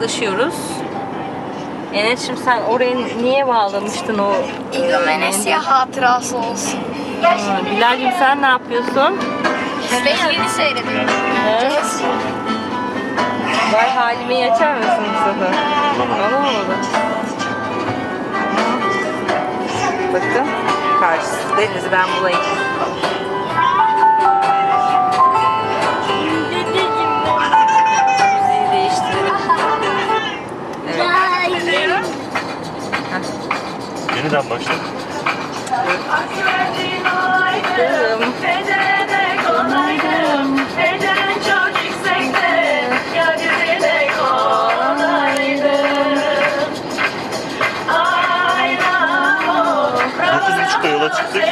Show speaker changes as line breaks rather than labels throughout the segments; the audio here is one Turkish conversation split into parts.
Ulaşıyoruz. Enes'cim sen oraya niye bağlamıştın o?
İlgam Enes'ya hatırası olsun.
Ha, Bilal'cim sen ne yapıyorsun?
Beşiğini seyrediyorum.
He? Vay halimi açar mısın Mustafa? Olamadı. Bakın karşısı deniz ben bulayım.
Yeniden başla.
Kızım.
Dokuz buçukta yola çıktık.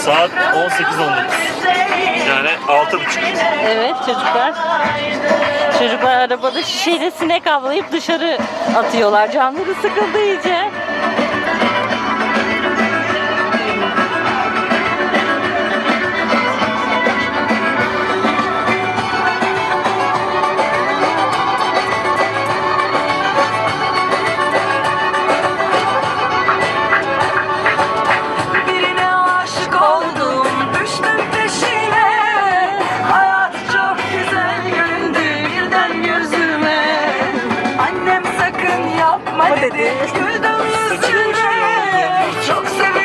Saat 18.19. Yani altı buçuk.
Evet çocuklar. Çocuklar arabada şişeyle sinek avlayıp dışarı atıyorlar. Canları sıkıldı iyice.
yapma dedi. Güldüm yüzüne çok sevindim.